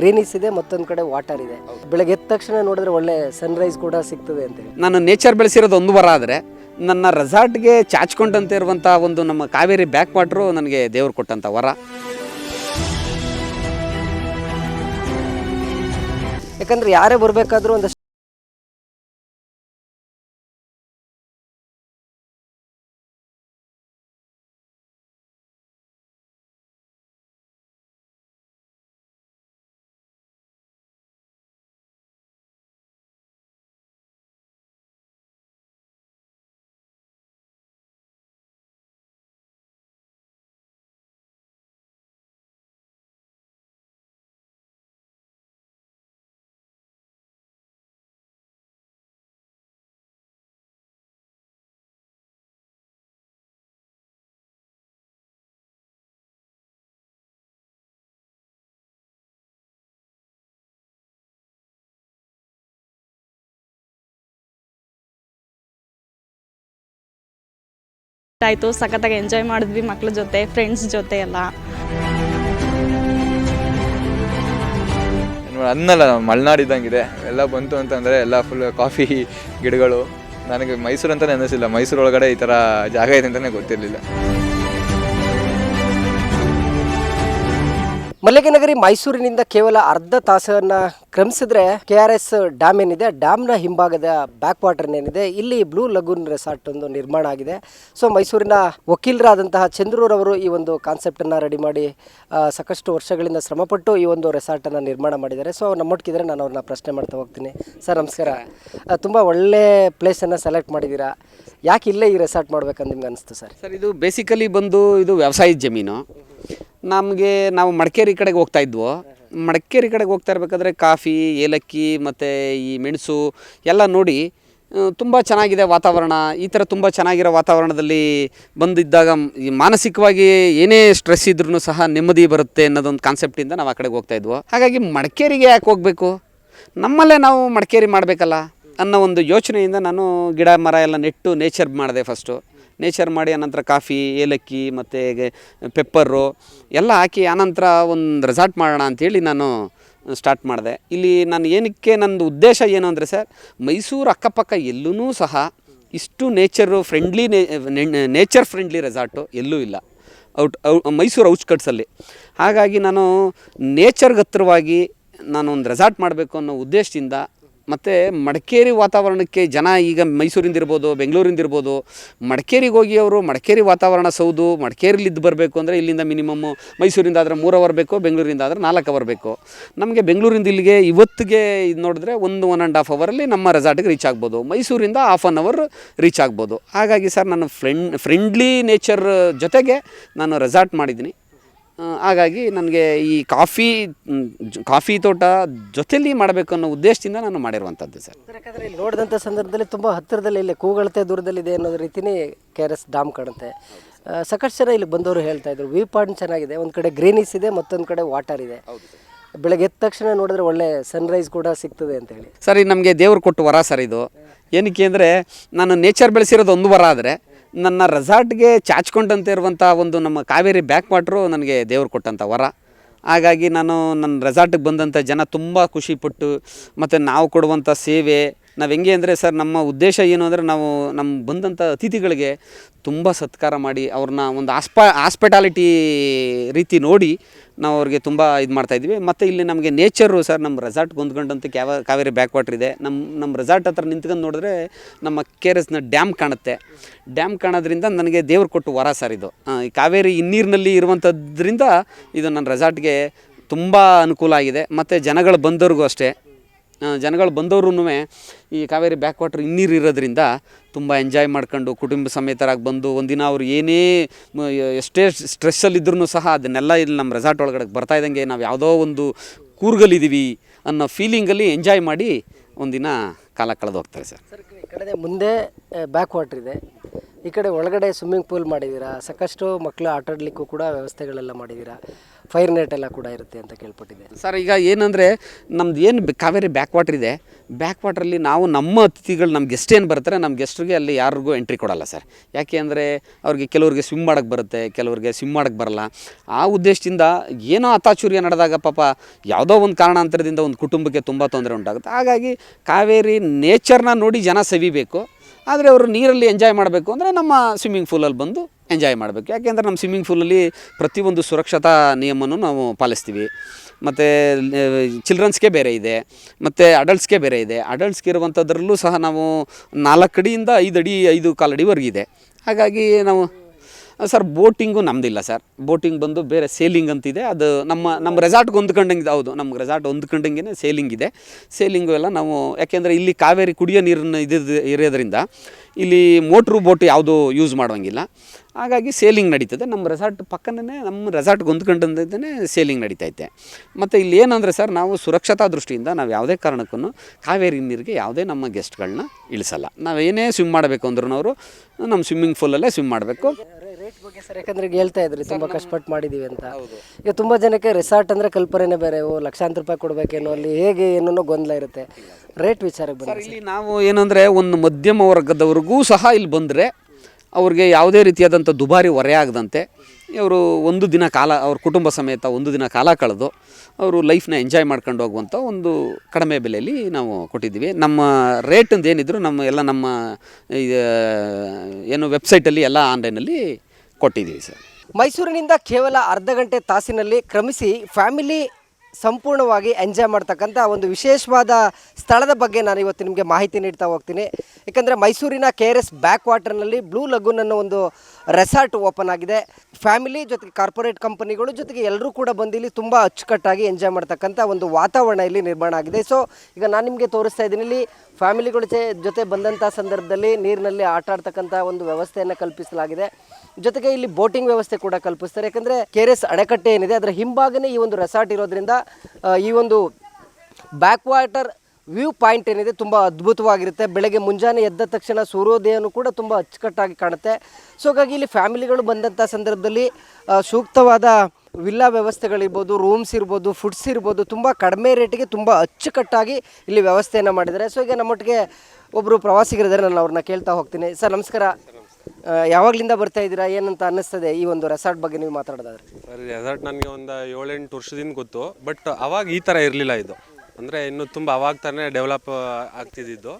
ಗ್ರೀನಿಸ್ ಇದೆ ಮತ್ತೊಂದು ಕಡೆ ವಾಟರ್ ಇದೆ. ಬೆಳಗ್ಗೆ ಎದ್ದ ತಕ್ಷಣ ನೋಡಿದ್ರೆ ಒಳ್ಳೆ ಸನ್ರೈಸ್ ಕೂಡ ಸಿಗ್ತದೆ ಅಂತ. ಹೇಳಿ ನಾನು ನೇಚರ್ ಬೆಳೆಸಿರೋದು ಒಂದು ವರ ಆದರೆ ನನ್ನ ರೆಸಾರ್ಟ್ಗೆ ಚಾಚ್ಕೊಂಡಂತೆ ಇರುವಂಥ ಒಂದು ನಮ್ಮ ಕಾವೇರಿ ಬ್ಯಾಕ್ ವಾಟ್ರು ನನಗೆ ದೇವ್ರು ಕೊಟ್ಟಂಥ ವರ. ಯಾಕಂದ್ರೆ ಯಾರೇ ಬರಬೇಕಾದ್ರೂ ಒಂದಷ್ಟು ಆಯಿತು ಸಖತ್ತಾಗಿ ಎಂಜಾಯ್ ಮಾಡಿದ್ವಿ ಮಕ್ಳ ಜೊತೆ ಫ್ರೆಂಡ್ಸ್ ಜೊತೆ ಎಲ್ಲ. ಅನ್ನಲ್ಲ ಮಲೆನಾಡು ಇದ್ದಂಗಿದೆ. ಎಲ್ಲ ಬಂತು ಅಂತಂದರೆ ಎಲ್ಲ ಫುಲ್ ಕಾಫಿ ಗಿಡಗಳು. ನನಗೆ ಮೈಸೂರು ಅಂತಲೇ ಅನ್ನಿಸಿಲ್ಲ. ಮೈಸೂರು ಒಳಗಡೆ ಈ ಥರ ಜಾಗ ಇದೆ ಅಂತಲೇ ಗೊತ್ತಿರಲಿಲ್ಲ. ಮಲ್ಲಿಗೆನಗರಿ ಮೈಸೂರಿನಿಂದ ಕೇವಲ ಅರ್ಧ ತಾಸನ್ನ ಕ್ರಮಿಸಿದ್ರೆ ಕೆ ಆರ್ ಎಸ್ ಡ್ಯಾಮ್ ಏನಿದೆ, ಡ್ಯಾಮ್ನ ಹಿಂಭಾಗದ ಬ್ಯಾಕ್ ವಾಟರ್ ಏನಿದೆ, ಇಲ್ಲಿ ಬ್ಲೂ ಲಗೂನ್ ರೆಸಾರ್ಟ್ ಒಂದು ನಿರ್ಮಾಣ ಆಗಿದೆ. ಸೊ ಮೈಸೂರಿನ ವಕೀಲರಾದಂತಹ ಚಂದ್ರೂರವರು ಈ ಒಂದು ಕಾನ್ಸೆಪ್ಟನ್ನು ರೆಡಿ ಮಾಡಿ ಸಾಕಷ್ಟು ವರ್ಷಗಳಿಂದ ಶ್ರಮಪಟ್ಟು ಈ ಒಂದು ರೆಸಾರ್ಟನ್ನು ನಿರ್ಮಾಣ ಮಾಡಿದ್ದಾರೆ. ಸೊ ನಮ್ಮೊಟ್ಟಿಗಿದ್ರೆ ನಾನು ಅವ್ರನ್ನ ಪ್ರಶ್ನೆ ಮಾಡ್ತಾ ಹೋಗ್ತೀನಿ. ಸರ್ ನಮಸ್ಕಾರ. ತುಂಬ ಒಳ್ಳೆ ಪ್ಲೇಸನ್ನು ಸೆಲೆಕ್ಟ್ ಮಾಡಿದ್ದೀರಾ? ಯಾಕೆ ಇಲ್ಲೇ ಈ ರೆಸಾರ್ಟ್ ಮಾಡ್ಬೇಕಂತ ನಿಮ್ಗೆ ಅನಿಸ್ತು ಸರ್ ಸರ್ ಇದು ಬೇಸಿಕಲಿ ಬಂದು ಇದು ವ್ಯವಸಾಯದ ಜಮೀನು. ನಮಗೆ ನಾವು ಮಡಿಕೇರಿ ಕಡೆಗೆ ಹೋಗ್ತಾ ಇದ್ವು. ಮಡಿಕೇರಿ ಕಡೆಗೆ ಹೋಗ್ತಾ ಇರಬೇಕಾದ್ರೆ ಕಾಫಿ, ಏಲಕ್ಕಿ ಮತ್ತು ಈ ಮೆಣಸು ಎಲ್ಲ ನೋಡಿ ತುಂಬ ಚೆನ್ನಾಗಿದೆ ವಾತಾವರಣ. ಈ ಥರ ತುಂಬ ಚೆನ್ನಾಗಿರೋ ವಾತಾವರಣದಲ್ಲಿ ಬಂದಿದ್ದಾಗ ಈ ಮಾನಸಿಕವಾಗಿ ಏನೇ ಸ್ಟ್ರೆಸ್ ಇದ್ರೂ ಸಹ ನೆಮ್ಮದಿ ಬರುತ್ತೆ ಅನ್ನೋದೊಂದು ಕಾನ್ಸೆಪ್ಟಿಂದ ನಾವು ಆ ಕಡೆಗೆ ಹೋಗ್ತಾ ಇದ್ವು. ಹಾಗಾಗಿ ಮಡಿಕೇರಿಗೆ ಯಾಕೆ ಹೋಗಬೇಕು? ನಮ್ಮಲ್ಲೇ ನಾವು ಮಡಿಕೇರಿ ಮಾಡಬೇಕಲ್ಲ ಅನ್ನೋ ಒಂದು ಯೋಚನೆಯಿಂದ ನಾನು ಗಿಡ ಮರ ಎಲ್ಲ ನೆಟ್ಟು ನೇಚರ್ ಮಾಡಿದೆ ಫಸ್ಟು ನೇಚರ್ ಮಾಡಿ ಆನಂತರ ಕಾಫಿ, ಏಲಕ್ಕಿ ಮತ್ತು ಪೆಪ್ಪರು ಎಲ್ಲ ಹಾಕಿ ಆನಂತರ ಒಂದು ರೆಸಾರ್ಟ್ ಮಾಡೋಣ ಅಂಥೇಳಿ ನಾನು ಸ್ಟಾರ್ಟ್ ಮಾಡಿದೆ. ಇಲ್ಲಿ ನಾನು ಏನಕ್ಕೆ ನಂದು ಉದ್ದೇಶ ಏನು ಅಂದರೆ ಸರ್, ಮೈಸೂರು ಅಕ್ಕಪಕ್ಕ ಎಲ್ಲೂ ಸಹ ಇಷ್ಟು nature friendly nature friendly resort ಎಲ್ಲೂ ಇಲ್ಲ. ಔಟ್ ಮೈಸೂರು ಔಟ್ಸ್ಕಟ್ಸಲ್ಲಿ ಹಾಗಾಗಿ ನಾನು ನೇಚರ್ಗೆ ಹತ್ರವಾಗಿ ನಾನು ಒಂದು ರೆಸಾರ್ಟ್ ಮಾಡಬೇಕು ಅನ್ನೋ ಉದ್ದೇಶದಿಂದ ಮತ್ತು ಮಡಿಕೇರಿ ವಾತಾವರಣಕ್ಕೆ ಜನ ಈಗ ಮೈಸೂರಿಂದ ಇರ್ಬೋದು, ಬೆಂಗಳೂರಿಂದ ಇರ್ಬೋದು, ಮಡಿಕೇರಿಗೆ ಹೋಗಿ ಅವರು ಮಡಿಕೇರಿ ವಾತಾವರಣ ಸೌದು ಮಡಿಕೇರಿಲಿದ್ದು ಬರಬೇಕು ಅಂದರೆ ಇಲ್ಲಿಂದ ಮಿನಿಮಮ್ಮು ಮೈಸೂರಿಂದ ಆದರೆ ಮೂರು ಅವರ್ ಬೇಕು, ಬೆಂಗಳೂರಿಂದ ಆದರೆ ನಾಲ್ಕು ಅವರ್ ಬೇಕು. ನಮಗೆ ಬೆಂಗಳೂರಿಂದ ಇಲ್ಲಿಗೆ ಇವತ್ತಿಗೆ ಇದು ನೋಡಿದ್ರೆ ಒಂದು ಒನ್ ಆ್ಯಂಡ್ ಹಾಫ್ ಅವರಲ್ಲಿ ನಮ್ಮ ರೆಸಾರ್ಟಿಗೆ ರೀಚ್ ಆಗ್ಬೋದು. ಮೈಸೂರಿಂದ ಹಾಫ್ ಆನ್ ಅವರ್ ರೀಚ್ ಆಗ್ಬೋದು. ಹಾಗಾಗಿ ಸರ್ ನಾನು ಫ್ರೆಂಡ್ ಫ್ರೆಂಡ್ಲಿ ನೇಚರ್ ಜೊತೆಗೆ ನಾನು ರೆಸಾರ್ಟ್ ಮಾಡಿದ್ದೀನಿ. ಹಾಗಾಗಿ ನನಗೆ ಈ ಕಾಫಿ ಕಾಫಿ ತೋಟ ಜೊತೆಲಿ ಮಾಡಬೇಕು ಅನ್ನೋ ಉದ್ದೇಶದಿಂದ ನಾನು ಮಾಡಿರುವಂಥದ್ದು ಸರ್. ಯಾಕಂದರೆ ಇಲ್ಲಿ ನೋಡಿದಂಥ ಸಂದರ್ಭದಲ್ಲಿ ತುಂಬ ಹತ್ತಿರದಲ್ಲಿ ಇಲ್ಲಿ ಕೂಗಳತೆ ದೂರದಲ್ಲಿದೆ ಅನ್ನೋದು ರೀತಿನೇ ಕೆ ಆರ್ ಎಸ್ ಡ್ಯಾಮ್ ಕಾಣುತ್ತೆ. ಸಾಕಷ್ಟು ಜನ ಇಲ್ಲಿ ಬಂದವರು ಹೇಳ್ತಾ ಇದ್ರು ವ್ಯೂ ಪಾಯಿಂಟ್ ಚೆನ್ನಾಗಿದೆ ಒಂದು ಕಡೆ ಗ್ರೀನಿಸ್ ಇದೆ ಮತ್ತೊಂದು ಕಡೆ ವಾಟರ್ ಇದೆ. ಬೆಳಗ್ಗೆ ಎದ್ದ ತಕ್ಷಣ ನೋಡಿದ್ರೆ ಒಳ್ಳೆ ಸನ್ರೈಸ್ ಕೂಡ ಸಿಗ್ತದೆ ಅಂತ ಹೇಳಿ. ಸರ್ ಇದು ನಮಗೆ ದೇವರು ಕೊಟ್ಟು ವರ ಸರ್ ಇದು. ಏನಕ್ಕೆ ಅಂದರೆ ನಾನು ನೇಚರ್ ಬೆಳೆಸಿರೋದು ಒಂದು ವರ ಆದರೆ ನನ್ನ ರೆಸಾರ್ಟ್ಗೆ ಚಾಚ್ಕೊಂಡಂತೆ ಇರುವಂಥ ಒಂದು ನಮ್ಮ ಕಾವೇರಿ ಬ್ಯಾಕ್ ವಾಟ್ರು ನನಗೆ ದೇವರು ಕೊಟ್ಟಂಥ ವರ. ಹಾಗಾಗಿ ನಾನು ನನ್ನ ರೆಸಾರ್ಟಿಗೆ ಬಂದಂಥ ಜನ ತುಂಬ ಖುಷಿಪಟ್ಟು ಮತ್ತು ನಾವು ಕೊಡುವಂಥ ಸೇವೆ ನಾವು ಹೆಂಗೆ ಅಂದರೆ ಸರ್, ನಮ್ಮ ಉದ್ದೇಶ ಏನು ಅಂದರೆ ನಾವು ನಮ್ಮ ಬಂದಂಥ ಅತಿಥಿಗಳಿಗೆ ತುಂಬ ಸತ್ಕಾರ ಮಾಡಿ ಅವ್ರನ್ನ ಒಂದು ಆಸ್ಪ ಆಸ್ಪೆಟಾಲಿಟಿ ರೀತಿ ನೋಡಿ ನಾವು ಅವ್ರಿಗೆ ತುಂಬ ಇದು ಮಾಡ್ತಾಯಿದ್ವಿ ಮತ್ತು ಇಲ್ಲಿ ನಮಗೆ ನೇಚರು ಸರ್ ನಮ್ಮ ರೆಸಾರ್ಟ್ ಹೊಂದ್ಕೊಂಡಂತ ಕ್ಯಾವ, ಕಾವೇರಿ ಬ್ಯಾಕ್ ವಾಟ್ರ್ ಇದೆ. ನಮ್ಮ ನಮ್ಮ ರೆಸಾರ್ಟ್ ಹತ್ರ ನಿಂತ್ಕೊಂಡು ನೋಡಿದ್ರೆ ನಮ್ಮ ಕೆ ಆರ್ ಎಸ್ನ ಡ್ಯಾಮ್ ಕಾಣುತ್ತೆ. ಡ್ಯಾಮ್ ಕಾಣೋದ್ರಿಂದ ನನಗೆ ದೇವ್ರು ಕೊಟ್ಟು ವರ ಸರ್ ಇದು. ಈ ಕಾವೇರಿ ಹಿನ್ನೀರಿನಲ್ಲಿ ಇರುವಂಥದ್ರಿಂದ ಇದು ನನ್ನ ರೆಸಾರ್ಟ್ಗೆ ತುಂಬ ಅನುಕೂಲ ಆಗಿದೆ. ಮತ್ತು ಜನಗಳು ಬಂದವ್ರಿಗೂ ಅಷ್ಟೇ. ಜನಗಳು ಬಂದವ್ರೂ ಈ ಕಾವೇರಿ ಬ್ಯಾಕ್ ವಾಟರ್ ಹಿನ್ನೀರು ಇರೋದ್ರಿಂದ ತುಂಬ ಎಂಜಾಯ್ ಮಾಡ್ಕೊಂಡು ಕುಟುಂಬ ಸಮೇತರಾಗಿ ಬಂದು ಒಂದಿನ ಅವ್ರು ಏನೇ ಎಷ್ಟೇ ಸ್ಟ್ರೆಸ್ಸಲ್ಲಿದ್ದರೂ ಸಹ ಅದನ್ನೆಲ್ಲ ಇಲ್ಲಿ ನಮ್ಮ ರೆಸಾರ್ಟ್ ಒಳಗಡೆ ಬರ್ತಾ ಇದ್ದಂಗೆ ನಾವು ಯಾವುದೋ ಒಂದು ಕೂರ್ಗಲ್ಲಿದ್ದೀವಿ ಅನ್ನೋ ಫೀಲಿಂಗಲ್ಲಿ ಎಂಜಾಯ್ ಮಾಡಿ ಒಂದಿನ ಕಾಲ ಕಳೆದು ಹೋಗ್ತಾರೆ ಸರ್. ಸರ್, ಈ ಕಡೆ ಮುಂದೆ ಬ್ಯಾಕ್ ವಾಟರ್ ಇದೆ. ಈ ಕಡೆ ಒಳಗಡೆ ಸ್ವಿಮ್ಮಿಂಗ್ ಪೂಲ್ ಮಾಡಿದ್ದೀರಾ? ಸಾಕಷ್ಟು ಮಕ್ಕಳು ಆಟಾಡಲಿಕ್ಕೂ ಕೂಡ ವ್ಯವಸ್ಥೆಗಳೆಲ್ಲ ಮಾಡಿದ್ದೀರಾ? ಫೈರ್ ನೆಟ್ ಎಲ್ಲ ಕೂಡ ಇರುತ್ತೆ ಅಂತ ಕೇಳ್ಪಟ್ಟಿದೆ ಸರ್, ಈಗ ಏನಂದರೆ ನಮ್ದು ಏನು ಕಾವೇರಿ ಬ್ಯಾಕ್ ವಾಟರ್ ಇದೆ. ಬ್ಯಾಕ್ ವಾಟ್ರಲ್ಲಿ ನಾವು ನಮ್ಮ ಅತಿಥಿಗಳು ನಮ್ಮ ಗೆಸ್ಟ್ ಏನು ಬರ್ತಾರೆ ನಮ್ಮ ಗೆಸ್ಟ್ರಿಗೆ ಅಲ್ಲಿ ಯಾರಿಗೂ ಎಂಟ್ರಿ ಕೊಡಲ್ಲ ಸರ್. ಯಾಕೆ ಅಂದರೆ ಅವ್ರಿಗೆ ಕೆಲವ್ರಿಗೆ ಸ್ವಿಮ್ ಮಾಡೋಕ್ಕೆ ಬರುತ್ತೆ, ಕೆಲವ್ರಿಗೆ ಸ್ವಿಮ್ ಮಾಡೋಕ್ಕೆ ಬರಲ್ಲ. ಆ ಉದ್ದೇಶದಿಂದ ಏನೋ ಅತಾಚುರ್ಯ ನಡೆದಾಗ ಪಾಪ ಯಾವುದೋ ಒಂದು ಕಾರಣಾಂತರದಿಂದ ಒಂದು ಕುಟುಂಬಕ್ಕೆ ತುಂಬ ತೊಂದರೆ ಉಂಟಾಗುತ್ತೆ. ಹಾಗಾಗಿ ಕಾವೇರಿ ನೇಚರ್ನ ನೋಡಿ ಜನ ಸವಿಬೇಕು. ಆದರೆ ಅವರು ನೀರಲ್ಲಿ ಎಂಜಾಯ್ ಮಾಡಬೇಕು ಅಂದರೆ ನಮ್ಮ ಸ್ವಿಮ್ಮಿಂಗ್ ಪೂಲಲ್ಲಿ ಬಂದು ಎಂಜಾಯ್ ಮಾಡಬೇಕು. ಯಾಕೆಂದರೆ ನಮ್ಮ ಸ್ವಿಮ್ಮಿಂಗ್ ಫೂಲಲ್ಲಿ ಪ್ರತಿಯೊಂದು ಸುರಕ್ಷತಾ ನಿಯಮವನ್ನು ನಾವು ಪಾಲಿಸ್ತೀವಿ. ಮತ್ತು ಚಿಲ್ಡ್ರನ್ಸ್ಗೆ ಬೇರೆ ಇದೆ. ಮತ್ತು, ಅಡಲ್ಟ್ಸ್ಗೆ ಬೇರೆ ಇದೆ. ಅಡಲ್ಟ್ಸ್ಗೆ ಇರುವಂಥದ್ರಲ್ಲೂ ಸಹ ನಾವು ನಾಲ್ಕು ಅಡಿಯಿಂದ ಐದು ಅಡಿ, ಐದು ಕಾಲು ಅಡಿವರೆಗಿದೆ ಹಾಗಾಗಿ ನಾವು, ಸರ್, ಬೋಟಿಂಗು ನಮ್ಮದಿಲ್ಲ ಸರ್. ಬೋಟಿಂಗ್ ಬಂದು ಬೇರೆ ಸೇಲಿಂಗ್ ಅಂತಿದೆ. ಅದು ನಮ್ಮ ನಮ್ಮ ರೆಸಾರ್ಟ್ಗೆ ಹೊಂದ್ಕೊಂಡಂಗೆ ಹೌದು ನಮ್ಮ ರೆಸಾರ್ಟ್ ಹೊಂದ್ಕೊಂಡಂಗೆ ಸೇಲಿಂಗ್ ಇದೆ. ಸೇಲಿಂಗು ಎಲ್ಲ ನಾವು, ಯಾಕೆಂದರೆ ಇಲ್ಲಿ ಕಾವೇರಿ ಕುಡಿಯೋ ನೀರನ್ನು ಇದ್ದು ಇರೋದ್ರಿಂದ ಇಲ್ಲಿ ಮೋಟ್ರು ಬೋಟ್ ಯಾವುದು ಯೂಸ್ ಮಾಡೋಂಗಿಲ್ಲ ಹಾಗಾಗಿ ಸೇಲಿಂಗ್ ನಡೀತದೆ. ನಮ್ಮ ರೆಸಾರ್ಟ್ ಪಕ್ಕನೇ ನಮ್ಮ ರೆಸಾರ್ಟ್ಗೆ ಹೊಂದ್ಕೊಂಡಂತೇ ಸೇಲಿಂಗ್ ನಡೀತೈತೆ. ಮತ್ತು ಇಲ್ಲಿ ಏನಂದರೆ ಸರ್ ನಾವು ಸುರಕ್ಷತಾ ದೃಷ್ಟಿಯಿಂದ ನಾವು ಯಾವುದೇ ಕಾರಣಕ್ಕೂ ಕಾವೇರಿ ನೀರಿಗೆ ಯಾವುದೇ ನಮ್ಮ ಗೆಸ್ಟ್ಗಳನ್ನ ಇಳಿಸಲ್ಲ. ನಾವೇನೇ ಸ್ವಿಮ್ ಮಾಡಬೇಕು ಅಂದ್ರೂ ಅವರು ನಮ್ಮ ಸ್ವಿಮ್ಮಿಂಗ್ ಫೂಲಲ್ಲೇ ಸ್ವಿಮ್ ಮಾಡಬೇಕು. ರೇಟ್ ಬಗ್ಗೆ ಸರ್ ಯಾಕಂದ್ರೆ ಹೇಳ್ತಾ ಇದ್ರಿ ತುಂಬಾ ಕಷ್ಟಪಟ್ಟು ಮಾಡಿದೀವಿ ಅಂತ. ಈಗ ತುಂಬಾ ಜನಕ್ಕೆ ರೆಸಾರ್ಟ್ ಅಂದ್ರೆ ಕಲ್ಪನೆ ಬೇರೆ. ಓ ಲಕ್ಷಾಂತರ ರೂಪಾಯಿ ಕೊಡ್ಬೇಕೇನೋ ಅಲ್ಲಿ ಹೇಗೆ ಏನೋ ಗೊಂದಲ ಇರುತ್ತೆ. ರೇಟ್ ವಿಚಾರಕ್ಕೆ ಬಂದ್ರೆ ಇಲ್ಲಿ ನಾವು ಏನಂದರೆ ಒಂದು ಮಧ್ಯಮ ವರ್ಗದವ್ರಿಗೂ ಸಹ ಇಲ್ಲಿ ಬಂದರೆ ಅವ್ರಿಗೆ ಯಾವುದೇ ರೀತಿಯಾದಂಥ ದುಬಾರಿ ಆಗದಂತೆ. ಇವರು ಒಂದು ದಿನ ಕಾಲ, ಅವ್ರ ಕುಟುಂಬ ಸಮೇತ ಒಂದು ದಿನ ಕಾಲ ಕಳೆದು ಅವರು ಲೈಫ್ನ ಎಂಜಾಯ್ ಮಾಡ್ಕೊಂಡು ಹೋಗುವಂಥ ಒಂದು ಕಡಿಮೆ ಬೆಲೆಯಲ್ಲಿ ನಾವು ಕೊಟ್ಟಿದ್ದೀವಿ. ನಮ್ಮ ರೇಟಿಂದ ಏನಿದ್ರು ನಮ್ಮ ಎಲ್ಲ ನಮ್ಮ ಏನು ವೆಬ್ಸೈಟಲ್ಲಿ ಎಲ್ಲ ಆನ್ಲೈನಲ್ಲಿ ಕೊಟ್ಟಿದ್ದೀವಿ ಸರ್. ಮೈಸೂರಿನಿಂದ ಕೇವಲ ಅರ್ಧ ಗಂಟೆ ತಾಸಿನಲ್ಲಿ ಕ್ರಮಿಸಿ ಫ್ಯಾಮಿಲಿ ಸಂಪೂರ್ಣವಾಗಿ ಎಂಜಾಯ್ ಮಾಡ್ತಕ್ಕಂಥ ಒಂದು ವಿಶೇಷವಾದ ಸ್ಥಳದ ಬಗ್ಗೆ ನಾನು ಇವತ್ತು ನಿಮಗೆ ಮಾಹಿತಿ ನೀಡ್ತಾ ಹೋಗ್ತೀನಿ. ಯಾಕಂದರೆ ಮೈಸೂರಿನ ಕೆ ಆರ್ ಎಸ್ ಬ್ಯಾಕ್ ವಾಟರ್ನಲ್ಲಿ ಬ್ಲೂ ಲಗೂನ್ ಅನ್ನೋ ಒಂದು ರೆಸಾರ್ಟ್ ಓಪನ್ ಆಗಿದೆ. ಫ್ಯಾಮಿಲಿ ಜೊತೆಗೆ ಕಾರ್ಪೊರೇಟ್ ಕಂಪನಿಗಳು ಜೊತೆಗೆ ಎಲ್ಲರೂ ಕೂಡ ಬಂದು ಇಲ್ಲಿ ತುಂಬ ಅಚ್ಚುಕಟ್ಟಾಗಿ ಎಂಜಾಯ್ ಮಾಡ್ತಕ್ಕಂಥ ಒಂದು ವಾತಾವರಣ ಇಲ್ಲಿ ನಿರ್ಮಾಣ ಆಗಿದೆ. ಸೊ ಈಗ ನಾನು ನಿಮಗೆ ತೋರಿಸ್ತಾ ಇದ್ದೀನಿ, ಇಲ್ಲಿ ಫ್ಯಾಮಿಲಿಗಳ ಜೊತೆ- ಜೊತೆ ಬಂದಂಥ ಸಂದರ್ಭದಲ್ಲಿ ನೀರಿನಲ್ಲಿ ಆಟ ಆಡ್ತಕ್ಕಂಥ ಒಂದು ವ್ಯವಸ್ಥೆಯನ್ನು ಕಲ್ಪಿಸಲಾಗಿದೆ. ಜೊತೆಗೆ ಇಲ್ಲಿ ಬೋಟಿಂಗ್ ವ್ಯವಸ್ಥೆ ಕೂಡ ಕಲ್ಪಿಸ್ತಾರೆ. ಯಾಕಂದರೆ ಕೆ ಆರ್ ಎಸ್ ಅಡೆಕಟ್ಟೆ ಏನಿದೆ, ಅದರ ಹಿಂಭಾಗನೇ ಈ ಒಂದು ರೆಸಾರ್ಟ್ ಇರೋದ್ರಿಂದ ಈ ಒಂದು ಬ್ಯಾಕ್ ವಾಟರ್ ವ್ಯೂ ಪಾಯಿಂಟ್ ಏನಿದೆ ತುಂಬ ಅದ್ಭುತವಾಗಿರುತ್ತೆ. ಬೆಳಗ್ಗೆ ಮುಂಜಾನೆ ಎದ್ದ ತಕ್ಷಣ ಸೂರ್ಯೋದಯನೂ ಕೂಡ ತುಂಬ ಅಚ್ಚುಕಟ್ಟಾಗಿ ಕಾಣುತ್ತೆ. ಸೊ ಹಾಗಾಗಿ ಇಲ್ಲಿ ಫ್ಯಾಮಿಲಿಗಳು ಬಂದಂಥ ಸಂದರ್ಭದಲ್ಲಿ ಸೂಕ್ತವಾದ ವಿಲ್ಲಾ ವ್ಯವಸ್ಥೆಗಳಿರ್ಬೋದು ರೂಮ್ಸ್ ಇರ್ಬೋದು ಫುಡ್ಸ್ ಇರ್ಬೋದು, ತುಂಬ ಕಡಿಮೆ ರೇಟಿಗೆ ತುಂಬ ಅಚ್ಚುಕಟ್ಟಾಗಿ ಇಲ್ಲಿ ವ್ಯವಸ್ಥೆಯನ್ನು ಮಾಡಿದ್ದಾರೆ. ಸೊ ಈಗ ನಮ್ಮೊಟ್ಟಿಗೆ ಒಬ್ಬರು ಪ್ರವಾಸಿಗರಿದ್ದಾರೆ, ನಾನು ಅವ್ರನ್ನ ಕೇಳ್ತಾ ಹೋಗ್ತೀನಿ. ಸರ್, ನಮಸ್ಕಾರ. ಯಾವಾಗ್ಲಿಂದ ಬರ್ತಾ ಇದ್ದೀರಾ? ಏನಂತ ಅನ್ನಿಸ್ತದೆ ಈ ಒಂದು ರೆಸಾರ್ಟ್ ಬಗ್ಗೆ ನೀವು ಮಾತಾಡೋದಾದ್ರೆ? ಸರ್ ರೆಸಾರ್ಟ್ ನನಗೆ ಒಂದು ಏಳೆಂಟು ವರ್ಷದಿಂದ ಗೊತ್ತು. ಬಟ್ ಅವಾಗ ಈ ಥರ ಇರಲಿಲ್ಲ ಇದು. ಅಂದರೆ ಇನ್ನು ತುಂಬ ಅವಾಗ ತಾನೇ ಡೆವಲಪ್ ಆಗ್ತಿದ್ದಿದ್ದು.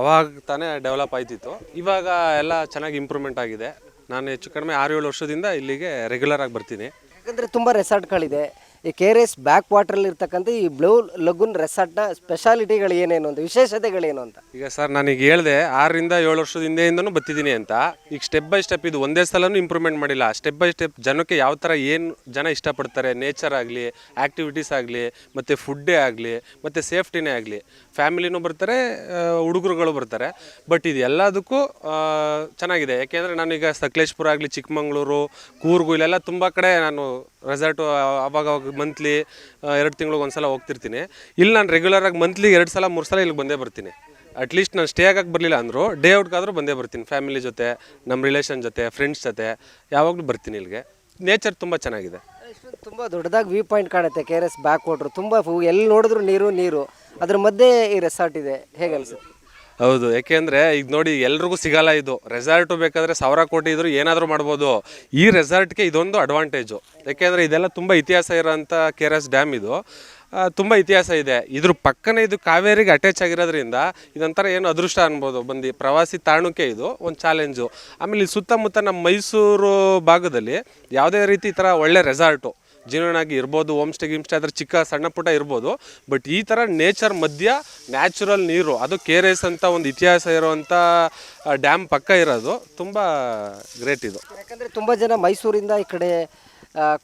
ಅವಾಗ ತಾನೇ ಡೆವಲಪ್ ಆಯ್ತಿತ್ತು. ಇವಾಗ ಎಲ್ಲ ಚೆನ್ನಾಗಿ ಇಂಪ್ರೂವ್ಮೆಂಟ್ ಆಗಿದೆ. ನಾನು ಹೆಚ್ಚು ಕಡಿಮೆ ಆರು ಏಳು ವರ್ಷದಿಂದ ಇಲ್ಲಿಗೆ ರೆಗ್ಯುಲರ್ ಆಗಿ ಬರ್ತೀನಿ. ಯಾಕಂದರೆ ತುಂಬ ರೆಸಾರ್ಟ್ಗಳಿದೆ ಈ ಕೆ ಆರ್ ಎಸ್ ಬ್ಯಾಕ್ ವಾಟ್ರಲ್ಲಿ ಇರ್ತಕ್ಕಂಥ ಈ ಬ್ಲೂ ಲಗುನ್ ರೆಸಾರ್ಟ್ನ ಸ್ಪೆಷಾಲಿಟಿಗಳು ಏನೇನು ಅಂತ, ವಿಶೇಷತೆಗಳೇನು ಅಂತ? ಈಗ ಸರ್ ನಾನೀಗ ಹೇಳಿದೆ, ಆರರಿಂದ ಏಳು ವರ್ಷದ ಹಿಂದೆಯಿಂದನೂ ಬತ್ತಿದ್ದೀನಿ ಅಂತ. ಈಗ ಸ್ಟೆಪ್ ಬೈ ಸ್ಟೆಪ್ ಇದು ಒಂದೇ ಸಲನೂ ಇಂಪ್ರೂವ್ಮೆಂಟ್ ಮಾಡಿಲ್ಲ. ಸ್ಟೆಪ್ ಬೈ ಸ್ಟೆಪ್ ಜನಕ್ಕೆ ಯಾವ ಥರ ಏನು ಜನ ಇಷ್ಟಪಡ್ತಾರೆ ನೇಚರ್ ಆಗಲಿ ಆ್ಯಕ್ಟಿವಿಟೀಸ್ ಆಗಲಿ, ಮತ್ತು ಫುಡ್ಡೇ ಆಗಲಿ, ಮತ್ತು ಸೇಫ್ಟಿನೇ ಆಗಲಿ. ಫ್ಯಾಮಿಲಿನೂ ಬರ್ತಾರೆ ಹುಡುಗರುಗಳು ಬರ್ತಾರೆ. ಬಟ್ ಇದು ಎಲ್ಲದಕ್ಕೂ ಚೆನ್ನಾಗಿದೆ. ಯಾಕೆಂದರೆ ನಾನೀಗ ಸಕಲೇಶ್ಪುರ ಆಗಲಿ, ಚಿಕ್ಕಮಂಗ್ಳೂರು, ಕೂರ್ಗು, ಇಲ್ಲೆಲ್ಲ ತುಂಬ ಕಡೆ ನಾನು ರೆಸಾರ್ಟು ಅವಾಗ ಮಂತ್ಲಿ ಎರಡು ತಿಂಗಳಿಗೆ ಒಂದ್ಸಲ ಹೋಗ್ತಿರ್ತೀನಿ. ಇಲ್ಲಿ ನಾನು ರೆಗ್ಯುಲರಾಗಿ ಮಂತ್ಲಿ ಎರಡು ಸಲ, ಮೂರು ಸಲ ಇಲ್ಲಿಗೆ ಬಂದೇ ಬರ್ತೀನಿ. ಅಟ್ಲೀಸ್ಟ್ ನಾನು ಸ್ಟೇ ಆಗಕ್ಕೆ ಬರಲಿಲ್ಲ ಅಂದರು ಡೇ ಔಟ್ಗಾದರೂ ಬಂದೇ ಬರ್ತೀನಿ. ಫ್ಯಾಮಿಲಿ ಜೊತೆ ನಮ್ಮ ರಿಲೇಷನ್ ಜೊತೆ ಫ್ರೆಂಡ್ಸ್ ಜೊತೆ, ಯಾವಾಗಲೂ ಬರ್ತೀನಿ ಇಲ್ಲಿಗೆ. ನೇಚರ್ ತುಂಬ ಚೆನ್ನಾಗಿದೆ. ತುಂಬ ದೊಡ್ಡದಾಗಿ ವ್ಯೂ ಪಾಯಿಂಟ್ ಕಾಣುತ್ತೆ K R S back water ತುಂಬ ಎಲ್ಲಿ ನೋಡಿದ್ರು ನೀರು ನೀರು. ಅದ್ರ ಮಧ್ಯೆ ಈ ರೆಸಾರ್ಟ್ ಇದೆ. ಹೇಗೆ ಅನ್ಸುತ್ತೆ? ಹೌದು. ಯಾಕೆಂದ್ರೆ ಈಗ ನೋಡಿ, ಎಲ್ರಿಗೂ ಸಿಗಲ್ಲ ಇದು. ರೆಸಾರ್ಟು ಬೇಕಾದ್ರೆ ಸಾವಿರ ಕೋಟಿ ಇದ್ರು ಏನಾದರೂ ಮಾಡ್ಬೋದು. ಈ ರೆಸಾರ್ಟ್ಗೆ ಇದೊಂದು ಅಡ್ವಾಂಟೇಜು ಯಾಕೆಂದ್ರೆ ಇದೆಲ್ಲ ತುಂಬ ಇತಿಹಾಸ ಇರೋಂಥ ಕೆ ಆರ್ ಎಸ್ ಡ್ಯಾಮ್ ಇದು ತುಂಬ ಇತಿಹಾಸ ಇದೆ. ಇದ್ರ ಪಕ್ಕನೇ ಇದು ಕಾವೇರಿಗೆ ಅಟ್ಯಾಚ್ ಆಗಿರೋದ್ರಿಂದ ಇದೊಂಥರ ಏನು ಅದೃಷ್ಟ ಅನ್ಬೋದು. ಬಂದು ಪ್ರವಾಸಿ ತಾಣಕ್ಕೆ ಇದು, ಒಂದು ಚಾಲೆಂಜು ಆಮೇಲೆ ಸುತ್ತಮುತ್ತ ನಮ್ಮ ಮೈಸೂರು ಭಾಗದಲ್ಲಿ ಯಾವುದೇ ರೀತಿ ಈ ಥರ ಒಳ್ಳೆ ರೆಸಾರ್ಟು ಜೀವನಾಗಿ ಇರ್ಬೋದು ಹೋಮ್ ಸ್ಟೇ ಗೀಮ್ ಸ್ಟೇ ಆದರೆ ಚಿಕ್ಕ ಸಣ್ಣ ಪುಟ್ಟ ಇರ್ಬೋದು ಬಟ್ ಈ ಥರ ನೇಚರ್ ಮಧ್ಯ ನ್ಯಾಚುರಲ್ ನೀರು ಅದು ಕೆ ಆರ್ ಎಸ್ ಅಂತ ಒಂದು ಇತಿಹಾಸ ಇರುವಂಥ ಡ್ಯಾಮ್ ಪಕ್ಕ ಇರೋದು ತುಂಬ ಗ್ರೇಟ್ ಇದು. ಯಾಕಂದರೆ ತುಂಬ ಜನ ಮೈಸೂರಿಂದ ಈ ಕಡೆ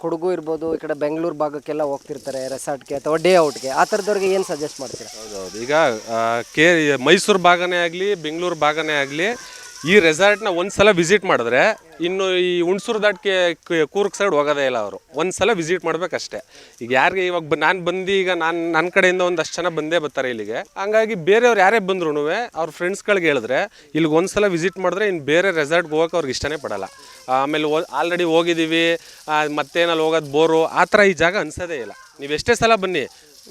ಕೊಡಗು ಇರ್ಬೋದು ಈ ಕಡೆ ಬೆಂಗಳೂರು ಭಾಗಕ್ಕೆಲ್ಲ ಹೋಗ್ತಿರ್ತಾರೆ ರೆಸಾರ್ಟ್ಗೆ ಅಥವಾ ಡೇ ಔಟ್ಗೆ ಆ ಥರದವ್ರಿಗೆ ಏನು ಸಜೆಸ್ಟ್ ಮಾಡ್ತೀರಾ? ಹೌದೌದು. ಈಗ ಕೆ ಮೈಸೂರು ಭಾಗನೇ ಆಗಲಿ ಬೆಂಗಳೂರು ಭಾಗನೇ ಆಗಲಿ ಈ ರೆಸಾರ್ಟ್ನ ಒಂದ್ಸಲ ವಿಸಿಟ್ ಮಾಡಿದ್ರೆ ಇನ್ನು ಈ ಹುಣಸೂರು ದಾಟ್ಗೆ ಕೂರ್ಗ್ ಸೈಡ್ ಹೋಗೋದೇ ಇಲ್ಲ ಅವರು. ಒಂದ್ಸಲ ವಿಸಿಟ್ ಮಾಡ್ಬೇಕಷ್ಟೇ. ಈಗ ಯಾರಿಗೆ ಇವಾಗ ನಾನು ಬಂದು ಈಗ ನಾನು ನನ್ನ ಕಡೆಯಿಂದ ಒಂದಷ್ಟು ಜನ ಬಂದೇ ಬರ್ತಾರೆ ಇಲ್ಲಿಗೆ. ಹಂಗಾಗಿ ಬೇರೆಯವ್ರು ಯಾರೇ ಬಂದ್ರು ಅವ್ರ ಫ್ರೆಂಡ್ಸ್ಗಳಿಗೆ ಹೇಳಿದ್ರೆ ಇಲ್ಲಿಗೆ ಒಂದ್ಸಲ ವಿಸಿಟ್ ಮಾಡಿದ್ರೆ ಇನ್ನು ಬೇರೆ ರೆಸಾರ್ಟ್ಗೆ ಹೋಗಕ್ಕೆ ಅವ್ರಿಗೆ ಇಷ್ಟನೇ ಪಡಲ್ಲ. ಆಮೇಲೆ ಆಲ್ರೆಡಿ ಹೋಗಿದ್ದೀವಿ ಮತ್ತೇನಲ್ಲಿ ಹೋಗೋದು ಬೋರು, ಆ ಥರ ಈ ಜಾಗ ಅನ್ಸೋದೇ ಇಲ್ಲ. ನೀವು ಎಷ್ಟೇ ಸಲ ಬನ್ನಿ,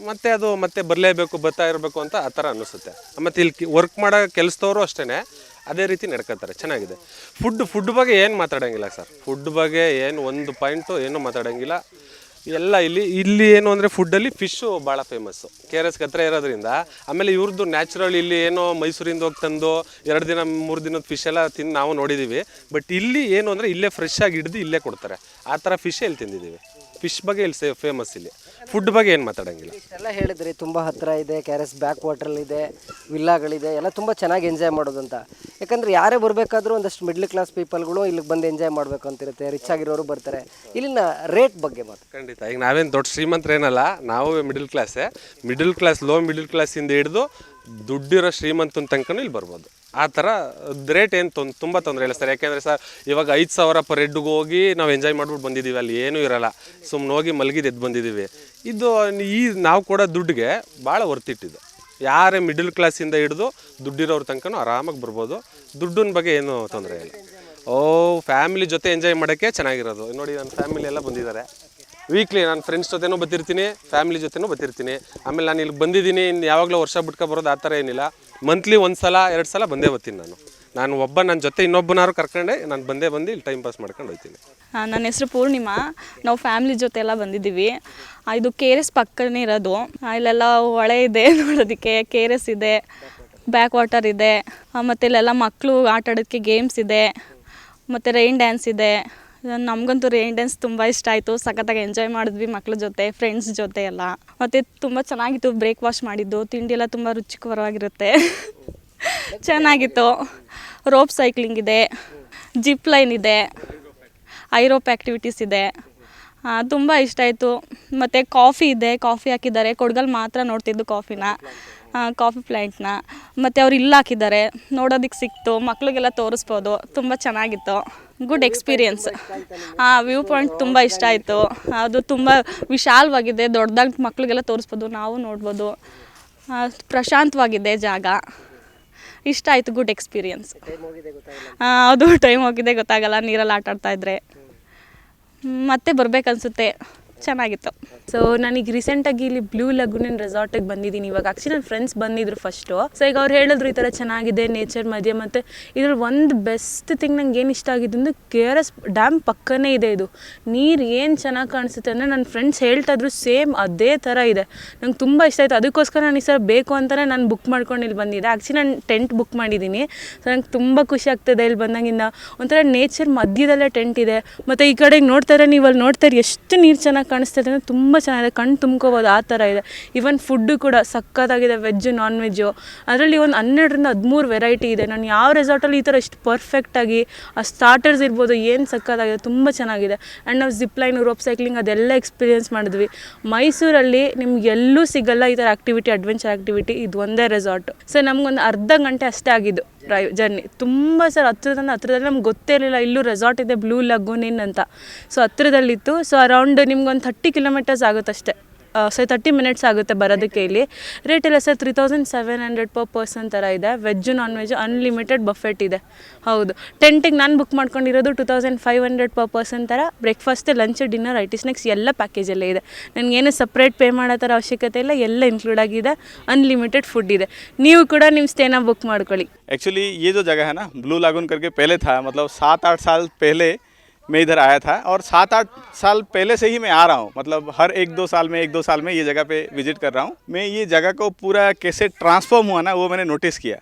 ಮತ್ತೆ ಅದು ಮತ್ತೆ ಬರಲೇಬೇಕು, ಬರ್ತಾ ಇರಬೇಕು ಅಂತ ಆ ಥರ ಅನ್ನಿಸುತ್ತೆ ಮತ್ತು ಇಲ್ಲಿ ವರ್ಕ್ ಮಾಡೋ ಕೆಲಸದವರು ಅಷ್ಟೇ ಅದೇ ರೀತಿ ನಡ್ಕೊತಾರೆ, ಚೆನ್ನಾಗಿದೆ. ಫುಡ್ ಫುಡ್ ಬಗ್ಗೆ ಏನು ಮಾತಾಡೋಂಗಿಲ್ಲ ಸರ್ ಫುಡ್ ಬಗ್ಗೆ ಏನು ಒಂದು ಪಾಯಿಂಟು ಏನು ಮಾತಾಡೋಂಗಿಲ್ಲ. ಎಲ್ಲ ಇಲ್ಲಿ ಇಲ್ಲಿ ಏನು ಅಂದರೆ ಫುಡ್ಡಲ್ಲಿ ಫಿಶ್ಶು ಭಾಳ ಫೇಮಸ್ಸು ಕೆ ಆರ್ ಎಸ್ಗೆ ಹತ್ರ ಇರೋದ್ರಿಂದ, ಆಮೇಲೆ ಇವ್ರದ್ದು ನ್ಯಾಚುರಲ್ ಇಲ್ಲಿ ಏನೋ ಮೈಸೂರಿಂದ ಹೋಗಿ ತಂದು, ಎರಡು ದಿನ, ಮೂರು ದಿನದ ಫಿಶ್ ಎಲ್ಲ ತಿಂದು ನಾವು ನೋಡಿದ್ದೀವಿ ಬಟ್ ಇಲ್ಲಿ ಏನು ಅಂದರೆ ಇಲ್ಲೇ ಫ್ರೆಶ್ ಆಗಿ ಹಿಡಿದು ಇಲ್ಲೇ ಕೊಡ್ತಾರೆ. ಆ ಥರ ಫಿಶ್ ಇಲ್ಲಿ ತಿಂದಿದ್ದೀವಿ ಫಿಶ್ ಬಗ್ಗೆ ಇಲ್ಲಿ ಸೇ ಫೇಮಸ್ ಇಲ್ಲಿ? ಫುಡ್ ಬಗ್ಗೆ ಏನು ಮಾತಾಡೋಂಗಿಲ್ಲ? ಇಷ್ಟೆಲ್ಲ ಹೇಳಿದ್ರಿ ತುಂಬ ಹತ್ತಿರ ಇದೆ ಕೆ ಆರ್ ಎಸ್ ಬ್ಯಾಕ್ ವಾಟ್ರಲ್ಲಿದೆ ಇದೆ ವಿಲ್ಲಾಗಳಿದೆ ಎಲ್ಲ ತುಂಬ ಚೆನ್ನಾಗಿ ಎಂಜಾಯ್ ಮಾಡೋದು ಅಂತ ಯಾಕಂದ್ರೆ ಯಾರೇ ಬರಬೇಕಾದ್ರೂ ಒಂದಷ್ಟು ಮಿಡ್ಲ್ ಕ್ಲಾಸ್ ಪೀಪಲ್ಗಳು ಇಲ್ಲಿಗೆ ಬಂದು ಎಂಜಾಯ್ ಮಾಡಬೇಕು ಅಂತಿರುತ್ತೆ ರಿಚ್ ಆಗಿರೋರು ಬರ್ತಾರೆ. ಇಲ್ಲಿನ ರೇಟ್ ಬಗ್ಗೆ ಮಾತು ಖಂಡಿತ. ಈಗ ನಾವೇನು ದೊಡ್ಡ ಶ್ರೀಮಂತರೇನಲ್ಲ ನಾವು ಮಿಡಲ್ ಕ್ಲಾಸೇ ಮಿಡಲ್ ಕ್ಲಾಸ್ ಲೋ ಮಿಡಲ್ ಕ್ಲಾಸಿಂದ ಹಿಡಿದು ದುಡ್ಡಿರೋ ಶ್ರೀಮಂತನ ತನಕನೂ ಇಲ್ಲಿ ಬರ್ಬೋದು. ಆ ಥರ ರೇಟ್ ಏನು ತೊಂದ್ ತುಂಬ ತೊಂದರೆ ಇಲ್ಲ ಸರ್. ಯಾಕೆಂದರೆ ಸರ್, ಇವಾಗ ಐದು ಸಾವಿರ ಪರ್ ಹೆಡ್ಗೆ ಹೋಗಿ ನಾವು ಎಂಜಾಯ್ ಮಾಡ್ಬಿಟ್ಟು ಬಂದಿದ್ದೀವಿ ಅಲ್ಲಿ ಏನೂ ಇರಲ್ಲ. ಸುಮ್ಮನೆ ಹೋಗಿ ಮಲಗಿದ್ದು ಎದ್ದು ಬಂದಿದ್ದೀವಿ ಇದು ಈ ನಾವು ಕೊಡೋ ದುಡ್ಡಿಗೆ ಭಾಳ ವರ್ತಿಟ್ಟಿದ್ದು ಯಾರೇ ಮಿಡಲ್ ಕ್ಲಾಸಿಂದ ಹಿಡಿದು ದುಡ್ಡಿರೋರ ತನಕನೂ ಆರಾಮಾಗಿ ಬರ್ಬೋದು. ದುಡ್ಡಿನ ಬಗ್ಗೆ ಏನೂ ತೊಂದರೆ ಇಲ್ಲ. ಓ ಫ್ಯಾಮಿಲಿ ಜೊತೆ ಎಂಜಾಯ್ ಮಾಡೋಕ್ಕೆ ಚೆನ್ನಾಗಿರೋದು. ನೋಡಿ, ನನ್ನ ಫ್ಯಾಮಿಲಿ ಎಲ್ಲ ಬಂದಿದ್ದಾರೆ. ವೀಕ್ಲಿ ನಾನು ಫ್ರೆಂಡ್ಸ್ ಜೊತೆನೂ ಬರ್ತಿರ್ತೀನಿ ಫ್ಯಾಮಿಲಿ ಜೊತೆನೂ ಬರ್ತಿರ್ತೀನಿ ಆಮೇಲೆ ನಾನು ಇಲ್ಲಿ ಬಂದಿದ್ದೀನಿ ಇನ್ನು ಯಾವಾಗಲೂ ವರ್ಷ ಬಿಟ್ಕೊ ಬರೋದು ಆ ಥರ ಏನಿಲ್ಲ. ಮಂತ್ಲಿ ಒಂದು ಸಲ ಎರಡು ಸಲ ಬಂದೇ ಬರ್ತೀನಿ ನಾನು. ನಾನು ಒಬ್ಬ ನನ್ನ ಜೊತೆ ಇನ್ನೊಬ್ಬನಾರು ಕರ್ಕೊಂಡೆ, ನಾನು ಬಂದೇ ಬಂದು ಇಲ್ಲಿ ಟೈಮ್ ಪಾಸ್ ಮಾಡ್ಕೊಂಡು ಹೋಗ್ತೀನಿ ನನ್ನ ಹೆಸರು ಪೂರ್ಣಿಮಾ. ನಾವು ಫ್ಯಾಮ್ಲಿ ಜೊತೆ ಎಲ್ಲ ಬಂದಿದ್ದೀವಿ ಇದು ಕೆ ಆರ್ ಎಸ್ ಪಕ್ಕನೇ ಇರೋದು. ಇಲ್ಲೆಲ್ಲ ಹೊಳೆ ಇದೆ ನೋಡೋದಕ್ಕೆ ಕೆ ಆರ್ ಎಸ್ ಇದೆ ಬ್ಯಾಕ್ ವಾಟರ್ ಇದೆ ಮತ್ತು ಇಲ್ಲೆಲ್ಲ ಮಕ್ಕಳು ಆಟ ಆಡೋದಕ್ಕೆ ಗೇಮ್ಸ್ ಇದೆ, ಮತ್ತು ರೈನ್ ಡ್ಯಾನ್ಸ್ ಇದೆ. ನಮಗಂತೂ ರೈನ್ ಡ್ಯಾನ್ಸ್ ತುಂಬ ಇಷ್ಟ ಆಯಿತು. ಸಖತ್ತಾಗಿ ಎಂಜಾಯ್ ಮಾಡಿದ್ವಿ ಮಕ್ಳ ಜೊತೆ ಫ್ರೆಂಡ್ಸ್ ಜೊತೆ ಎಲ್ಲ. ಮತ್ತು ತುಂಬ ಚೆನ್ನಾಗಿತ್ತು. ಬ್ರೇಕ್ ವಾಶ್ ಮಾಡಿದ್ದು. ತಿಂಡಿ ಎಲ್ಲ ತುಂಬ ರುಚಿಕರವಾಗಿರುತ್ತೆ. ಚೆನ್ನಾಗಿತ್ತು. ರೋಪ್ ಸೈಕ್ಲಿಂಗ್ ಇದೆ. ಜಿಪ್ ಲೈನ್ ಇದೆ. ಐರೋಪ್ ಆ್ಯಕ್ಟಿವಿಟೀಸ್ ಇದೆ. ತುಂಬ ಇಷ್ಟ ಆಯಿತು. ಮತ್ತು ಕಾಫಿ ಇದೆ ಕಾಫಿ ಹಾಕಿದ್ದಾರೆ. ಕೊಡಗಲ್ಲಿ ಮಾತ್ರ ನೋಡ್ತಿದ್ದು ಕಾಫಿನ. ಕಾಫಿ ಪ್ಲ್ಯಾಂಟ್ನ ಮತ್ತು ಅವ್ರು ಇಲ್ಲಿ ಹಾಕಿದ್ದಾರೆ. ನೋಡೋದಕ್ಕೆ ಸಿಕ್ತು. ಮಕ್ಳಿಗೆಲ್ಲ ತೋರಿಸ್ಬೋದು. ತುಂಬ ಚೆನ್ನಾಗಿತ್ತು. Good experience. ಹಾಂ ವ್ಯೂ ಪಾಯಿಂಟ್ ತುಂಬ ಇಷ್ಟ ಆಯಿತು. ಅದು ತುಂಬ ವಿಶಾಲವಾಗಿದೆ. ದೊಡ್ಡದಾಗಿ ಮಕ್ಳಿಗೆಲ್ಲ ತೋರಿಸ್ಬೋದು. ನಾವು ನೋಡ್ಬೋದು. ಪ್ರಶಾಂತವಾಗಿದೆ ಜಾಗ. ಇಷ್ಟ ಆಯಿತು ಗುಡ್ ಎಕ್ಸ್ಪೀರಿಯೆನ್ಸ್. ಅದು ಟೈಮ್ ಹೋಗಿದೆ ಗೊತ್ತಾಗಲ್ಲ. ನೀರಲ್ಲಿ ಆಟ ಆಡ್ತಾ ಇದ್ರೆ. ಹ್ಮ್, ಮತ್ತೆ ಬರ್ಬೇಕನ್ಸುತ್ತೆ. ಚೆನ್ನಾಗಿತ್ತು. ಸೊ ನನಗೆ ರೀಸೆಂಟಾಗಿ ಇಲ್ಲಿ ಬ್ಲೂ ಲಗೂನ್ ರೆಸಾರ್ಟಿಗೆ ಬಂದಿದ್ದೀನಿ. ಇವಾಗ ಆ್ಯಕ್ಚುಲಿ ನನ್ನ ಫ್ರೆಂಡ್ಸ್ ಬಂದಿದ್ರು ಫಸ್ಟು ಸೊ ಈಗ ಅವ್ರು ಹೇಳಿದ್ರು ಈ ಥರ ಚೆನ್ನಾಗಿದೆ ನೇಚರ್ ಮಧ್ಯೆ ಮತ್ತು ಇದ್ರ ಒಂದು ಬೆಸ್ಟ್ ಥಿಂಗ್ ನಂಗೆ ಏನು ಇಷ್ಟ ಅಂದರೆ ಕೆ ಆರ್ ಎಸ್ ಡ್ಯಾಮ್ ಪಕ್ಕನೇ ಇದೆ ಇದು. ನೀರು ಏನು ಚೆನ್ನಾಗಿ ಕಾಣಿಸುತ್ತೆ ಅಂದರೆ ನನ್ನ ಫ್ರೆಂಡ್ಸ್ ಹೇಳ್ತಾ ಇದ್ರು ಸೇಮ್ ಅದೇ ಥರ ಇದೆ. ನಂಗೆ ತುಂಬ ಇಷ್ಟ ಆಯಿತು. ಅದಕ್ಕೋಸ್ಕರ ನಾನು ಈ ಸಲ ಬೇಕು ಅಂತಲೇ ನಾನು ಬುಕ್ ಮಾಡ್ಕೊಂಡು ಇಲ್ಲಿ ಬಂದಿದ್ದೆ. ಆ್ಯಕ್ಚುಲಿ ನಾನು ಟೆಂಟ್ ಬುಕ್ ಮಾಡಿದ್ದೀನಿ. ಸೊ ನಂಗೆ ತುಂಬ ಖುಷಿ ಆಗ್ತದೆ ಇಲ್ಲಿ ಬಂದಾಗಿಂದ. ಒಂಥರ ನೇಚರ್ ಮಧ್ಯದಲ್ಲೇ ಟೆಂಟ್ ಇದೆ. ಮತ್ತು ಈ ಕಡೆಗೆ ನೋಡ್ತಾರೆ ನೀವು ಅಲ್ಲಿ ನೋಡ್ತಾರೆ ಎಷ್ಟು ನೀರು ಚೆನ್ನಾಗಿ ಕಾಣಿಸ್ತದೆ ಅಂದರೆ ತುಂಬ ಚೆನ್ನಾಗಿದೆ. ಕಣ್ಣು ತುಂಬ್ಕೋಬೋದು, ಆ ಥರ ಇದೆ. ಈವನ್ ಫುಡ್ಡು ಕೂಡ ಸಖತ್ತಾಗಿದೆ ವೆಜ್ಜು ನಾನ್ ವೆಜ್ಜು ಅದರಲ್ಲಿ ಒಂದು ಹನ್ನೆರಡರಿಂದ ಹದಿಮೂರು ವೆರೈಟಿ ಇದೆ. ನಾನು ಯಾವ ರೆಸಾರ್ಟಲ್ಲಿ ಈ ಥರ ಇಷ್ಟು ಪರ್ಫೆಕ್ಟಾಗಿ ಆ ಸ್ಟಾರ್ಟರ್ಸ್ ಇರ್ಬೋದು, ಏನು ಸಖತ್ತಾಗಿದೆ ತುಂಬ ಚೆನ್ನಾಗಿದೆ. ಆ್ಯಂಡ್ ನಾವು ಜಿಪ್ ಲೈನ್ ರೋಪ್ ಸೈಕ್ಲಿಂಗ್ ಅದೆಲ್ಲ ಎಕ್ಸ್ಪೀರಿಯೆನ್ಸ್ ಮಾಡಿದ್ವಿ. ಮೈಸೂರಲ್ಲಿ ನಿಮ್ಗೆ ಎಲ್ಲೂ ಸಿಗಲ್ಲ ಈ ಥರ ಆ್ಯಕ್ಟಿವಿಟಿ ಅಡ್ವೆಂಚರ್ ಆ್ಯಕ್ಟಿವಿಟಿ ಇದು ಒಂದೇ ರೆಸಾರ್ಟು ಸೊ ನಮಗೊಂದು ಅರ್ಧ ಗಂಟೆ ಅಷ್ಟೇ ಆಗಿದ್ದು. Drive journey. ತುಂಬ ಸರ್ ಹತ್ರದಿಂದ ಹತ್ರದಲ್ಲಿ ನಮ್ಗೆ ಗೊತ್ತೇ ಇರಲಿಲ್ಲ, ಇಲ್ಲೂ ರೆಸಾರ್ಟ್ ಇದೆ ಬ್ಲೂ ಲಗೂನಿನ್ ಅಂತ. ಸೊ ಹತ್ರದಲ್ಲಿತ್ತು. ಸೊ ಅರೌಂಡ್ ನಿಮ್ಗೊಂದು ಥರ್ಟಿ ಕಿಲೋಮೀಟರ್ಸ್ ಆಗುತ್ತಷ್ಟೆ. ಸೊ ತರ್ಟಿ ಮಿನಿಟ್ಸ್ ಆಗುತ್ತೆ ಬರೋದಕ್ಕೆ ಇಲ್ಲಿ ರೇಟ್ ಎಲ್ಲ sir three thousand seven hundred per person ಥರ ಇದೆ veg non veg unlimited buffet ಇದೆ ಹೌದು ಟೆಂಟಿಗೆ ನಾನು ಬುಕ್ ಮಾಡ್ಕೊಂಡಿರೋದು two thousand five hundred per person ಥರ breakfast lunch dinner high tea snacks ಎಲ್ಲ ಪ್ಯಾಕೇಜಲ್ಲೇ ಇದೆ ನನಗೇನು ಸಪ್ರೇಟ್ ಪೇ ಮಾಡೋ ಥರ ಅವಶ್ಯಕತೆ ಇಲ್ಲ ಎಲ್ಲ ಇನ್ಕ್ಲೂಡ್ ಆಗಿದೆ ಅನ್ಲಿಮಿಟೆಡ್ ಫುಡ್ ಇದೆ ನೀವು ಕೂಡ ನಿಮ್ಮ ಸ್ಟೇನ ಬುಕ್ ಮಾಡ್ಕೊಳ್ಳಿ एक्चुअली ये जो जगह है ना ब्लू लागून करके पहले था मतलब सात आठ साल पहले मैं इधर आया था और सात आठ साल पहले से ही मैं आ रहा हूँ। मतलब हर एक दो साल में, एक दो साल में ये जगह पे विज़िट कर रहा हूँ। मैं ये जगह को पूरा कैसे ट्रांसफॉर्म हुआ ना, वो मैंने नोटिस किया।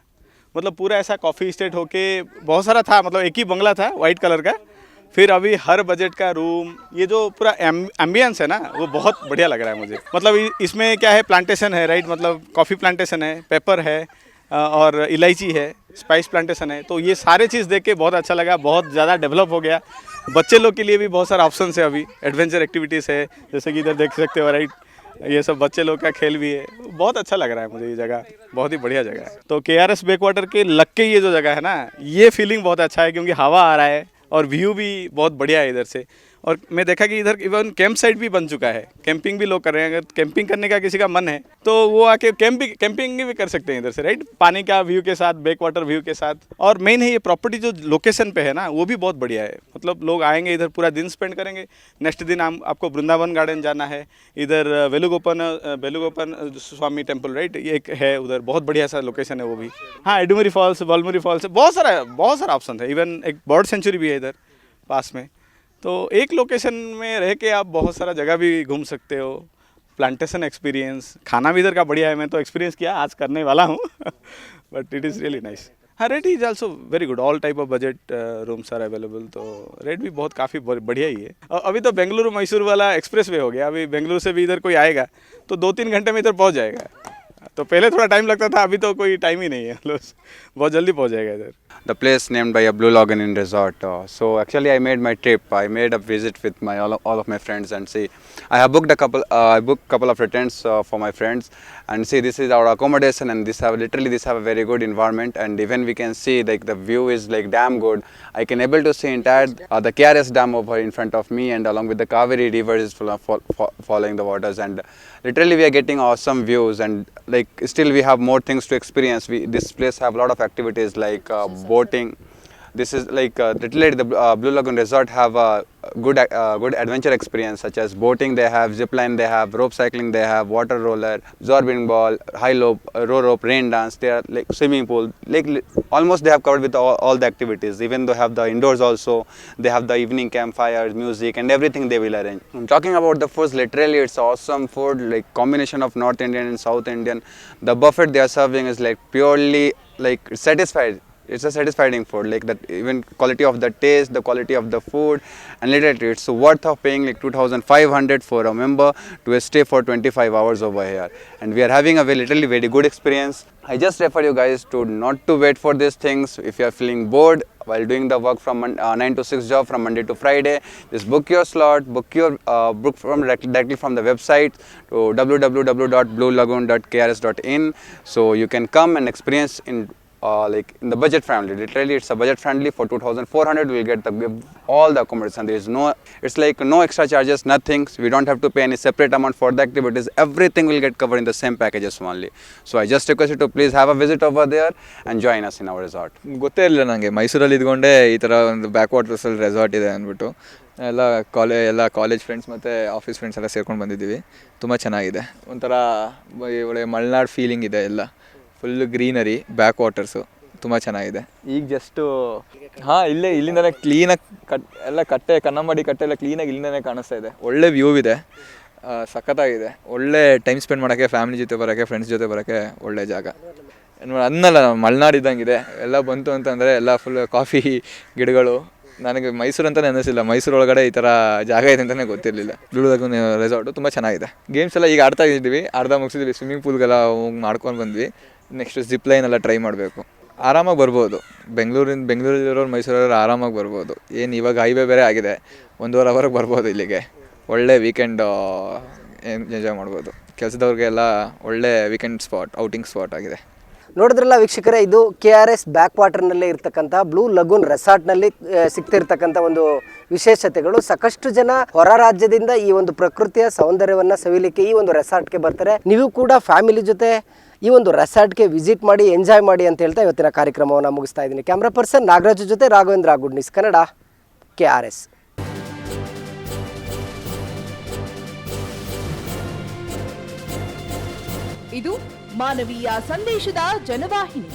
मतलब पूरा ऐसा कॉफ़ी स्टेट होके बहुत सारा था मतलब एक ही बंगला था वाइट कलर का। फिर अभी हर बजट का रूम ये जो पूरा एम्बियंस है ना, वो बहुत बढ़िया लग रहा है मुझे। मतलब इसमें क्या है प्लांटेशन है राइट मतलब कॉफ़ी प्लांटेशन है पेपर है और इलायची है स्पाइस प्लांटेशन है तो ये सारे चीज़ देख के बहुत अच्छा लगा, बहुत ज़्यादा डेवलप हो गया। बच्चे लोग के लिए भी बहुत सारे ऑप्शन है अभी एडवेंचर एक्टिविटीज़ है, जैसे कि इधर देख सकते हो राइट ये सब बच्चे लोग का खेल भी है। बहुत अच्छा लग रहा है मुझे ये जगह, बहुत ही बढ़िया जगह है। तो के आर एस बैक वाटर के लग के ये जो जगह है ना, ये फीलिंग बहुत अच्छा है, क्योंकि हवा आ रहा है और व्यू भी बहुत बढ़िया है इधर से। और मैं देखा कि इधर इवन कैंप साइट भी बन चुका है। कैंपिंग भी लोग कर रहे हैं। अगर कैंपिंग करने का किसी का मन है तो वो आके कैंपिंग कैंपिंग भी कर सकते हैं इधर से राइट पानी का व्यू के साथ बैक वाटर व्यू के साथ। और मेन है ये प्रॉपर्टी जो लोकेशन पे है ना, वो भी बहुत बढ़िया है। मतलब लोग आएँगे, इधर पूरा दिन स्पेंड करेंगे। नेक्स्ट दिन हम आपको वृंदावन गार्डन जाना है। इधर वेलुगोपन वेलुगोपन स्वामी टेंपल राइट एक है उधर। बहुत बढ़िया सा लोकेशन है वो भी। हाँ एडुमरी फॉल्स बलमुरी फॉल्स, बहुत सारा बहुत सारा ऑप्शन है। इवन एक बर्ड सेंचुरी भी है इधर, पास में। तो एक लोकेशन में रह के आप बहुत सारा जगह भी घूम सकते हो। प्लांटेशन एक्सपीरियंस खाना भी इधर का बढ़िया है, मैं तो एक्सपीरियंस किया, आज करने वाला हूँ। But it is really nice हाँ rate is also very good all type of budget rooms are available तो रेट भी बहुत काफ़ी बढ़िया ही है। अभी तो बेंगलुरु मैसूर वाला एक्सप्रेस वे हो गया, अभी बेंगलुरु से भी इधर कोई आएगा तो दो तीन घंटे में इधर पहुँच जाएगा। तो पहले थोड़ा टाइम लगता था अभी तो कोई टाइम ही नहीं है मतलब बहुत जल्दी पहुँच जाएगा इधर the place named by a Blue Lagoon in resort. Uh, so actually, I made my trip. I made a visit with my all of, all of my friends and see. I have booked a couple. Uh, I booked couple of returns uh, for my friends and see this is our accommodation and this have literally this have a very good environment and even we can see like the view is like damn good. I can able to see entire uh, the KRS dam over in front of me and along with the Kaveri river is full of, fo- fo- following the waters and literally we are getting awesome views and like still we have more things to experience. We this place have a lot of activities like uh, boating. This is like uh, literally the uh, Blue Lagoon Resort have a good uh, good adventure experience such as boating. They have zip line. They have rope cycling. They have water roller, absorbing ball, high rope, uh, row rope, rain dance. They are like swimming pool. Like almost they have covered with all, all the activities. Even though have the indoors also, they have the evening campfires, music, and everything they will arrange. I'm talking about the food, Literally, it's awesome food. Like combination of North Indian and South Indian. The buffet they are serving is like purely like satisfied it's a satisfying food like that even quality of the taste the quality of the food and literally it's worth of paying like 2500 for a member to stay for 25 hours over here. And we are having a very literally very good experience. I just refer you guys to not to wait for these things. If you are feeling bored while doing the work from uh, 9 to 6 job from monday to friday just book your slot book your uh, book from directly from the website to www.bluelagoon.krs.in so you can come and experience in uh, like in the budget friendly literally it's a budget friendly for 2400 we'll get the all the accommodation there is no it's like no extra charges nothing so we don't have to pay any separate amount for the activities everything will get covered in the same packages only so i just request you to please have a visit over there and join us in our resort ಗೊತ್ತೇ ಇರಲಿಲ್ಲ ನನಗೆ ಮೈಸೂರಲ್ಲಿ ಇದ್ಕೊಂಡೆ ಈ ಥರ ಒಂದು back ವಾಟರ್ಸಲ್ಲಿ resort ಇದೆ ಅಂದ್ಬಿಟ್ಟು ಎಲ್ಲ ಕಾಲೇ ಎಲ್ಲ ಕಾಲೇಜ್ ಫ್ರೆಂಡ್ಸ್ ಮತ್ತು ಆಫೀಸ್ ಫ್ರೆಂಡ್ಸ್ ಎಲ್ಲ ಸೇರ್ಕೊಂಡು ಬಂದಿದ್ದೀವಿ ತುಂಬ ಚೆನ್ನಾಗಿದೆ ಒಂಥರ ಒಳ್ಳೆ ಮಲೆನಾಡು ಫೀಲಿಂಗ್ ಇದೆ ಎಲ್ಲ ಫುಲ್ ಗ್ರೀನರಿ ಬ್ಯಾಕ್ ವಾಟರ್ಸು ತುಂಬ ಚೆನ್ನಾಗಿದೆ. ಈಗ ಜಸ್ಟು ಹಾಂ ಇಲ್ಲೇ ಇಲ್ಲಿಂದನೇ ಕ್ಲೀನಾಗಿ ಕಟ್ ಎಲ್ಲ ಕಟ್ಟೆ ಕನ್ನಂಬಾಡಿ ಕಟ್ಟೆ ಎಲ್ಲ ಕ್ಲೀನಾಗಿ ಇಲ್ಲಿಂದನೇ ಕಾಣಿಸ್ತಾ ಇದೆ. ಒಳ್ಳೆ ವ್ಯೂ ಇದೆ. ಸಖತ್ತಾಗಿದೆ. ಒಳ್ಳೆ ಟೈಮ್ ಸ್ಪೆಂಡ್ ಮಾಡೋಕ್ಕೆ ಫ್ಯಾಮಿಲಿ ಜೊತೆ ಬರೋಕ್ಕೆ ಫ್ರೆಂಡ್ಸ್ ಜೊತೆ ಬರೋಕ್ಕೆ ಒಳ್ಳೆ ಜಾಗ. ಏನು ಅನ್ನಲ್ಲ ಮಲೆನಾಡು ಇದ್ದಂಗಿದೆ. ಎಲ್ಲ ಬಂತು ಅಂತಂದರೆ ಎಲ್ಲ ಫುಲ್ ಕಾಫಿ ಗಿಡಗಳು. ನನಗೆ ಮೈಸೂರು ಅಂತಲೇ ಅನ್ನಿಸಿಲ್ಲ. ಮೈಸೂರು ಒಳಗಡೆ ಈ ಥರ ಜಾಗ ಇದೆ ಅಂತಲೇ ಗೊತ್ತಿರಲಿಲ್ಲ. ಲುಳುದಾಗು ರೆಸಾರ್ಟು ತುಂಬ ಚೆನ್ನಾಗಿದೆ. ಗೇಮ್ಸ್ ಎಲ್ಲ ಈಗ ಆಡ್ತಾ ಇದ್ದೀವಿ. ಅರ್ಧ ಮುಗಿಸಿದ್ವಿ. ಸ್ವಿಮ್ಮಿಂಗ್ ಪೂಲ್ಗೆಲ್ಲ ಹೋಗಿ ಮಾಡ್ಕೊಂಡು ಬಂದ್ವಿ. ನೆಕ್ಸ್ಟ್ ಜಿಪ್ ಲೈನ್ ಎಲ್ಲ ಟ್ರೈ ಮಾಡಬೇಕು. ಆರಾಮಾಗಿ ಬರ್ಬೋದು. ಬೆಂಗಳೂರಿಂದ, ಬೆಂಗಳೂರಲ್ಲಿರೋರು ಮೈಸೂರಲ್ಲಿ ಆರಾಮಾಗಿ ಬರ್ಬೋದು. ಏನು ಇವಾಗ ಹೈವೇ ಬೇರೆ ಆಗಿದೆ. ಒಂದೂವರೆ ಅವರ್ಗೆ ಬರ್ಬೋದು ಇಲ್ಲಿಗೆ. ಒಳ್ಳೆ ವೀಕೆಂಡ್ ಎಂಜಾಯ್ ಮಾಡ್ಬೋದು. ಕೆಲಸದವ್ರಿಗೆಲ್ಲ ಒಳ್ಳೆ ವೀಕೆಂಡ್ ಸ್ಪಾಟ್ ಔಟಿಂಗ್ ಸ್ಪಾಟ್ ಆಗಿದೆ. ನೋಡಿದ್ರಲ್ಲ ವೀಕ್ಷಕರೇ, ಇದು ಕೆ ಆರ್ ಎಸ್ ಬ್ಯಾಕ್ ವಾಟರ್ನಲ್ಲೇ ಇರ್ತಕ್ಕಂಥ ಬ್ಲೂ ಲಗೂನ್ ರೆಸಾರ್ಟ್ನಲ್ಲಿ ಸಿಗ್ತಿರ್ತಕ್ಕಂಥ ಒಂದು ವಿಶೇಷತೆಗಳು. ಸಾಕಷ್ಟು ಜನ ಹೊರ ರಾಜ್ಯದಿಂದ ಈ ಒಂದು ಪ್ರಕೃತಿಯ ಸೌಂದರ್ಯವನ್ನು ಸವಿಲಿಕ್ಕೆ ಈ ಒಂದು ರೆಸಾರ್ಟ್ಗೆ ಬರ್ತಾರೆ. ನೀವು ಕೂಡ ಫ್ಯಾಮಿಲಿ ಜೊತೆ ಈ ಒಂದು ರೆಸಾರ್ಟ್ಗೆ ವಿಸಿಟ್ ಮಾಡಿ, ಎಂಜಾಯ್ ಮಾಡಿ ಅಂತ ಹೇಳ್ತಾ ಇವತ್ತಿನ ಕಾರ್ಯಕ್ರಮವನ್ನು ಮುಗಿಸ್ತಾ ಇದ್ದೀನಿ. ಕ್ಯಾಮ್ರಾ ಪರ್ಸನ್ ನಾಗರಾಜ್ ಜೊತೆ Raghavendra good Kannada K R S. ಇದು ಮಾನವೀಯ ಸಂದೇಶದ ಜನವಾಹಿನಿ.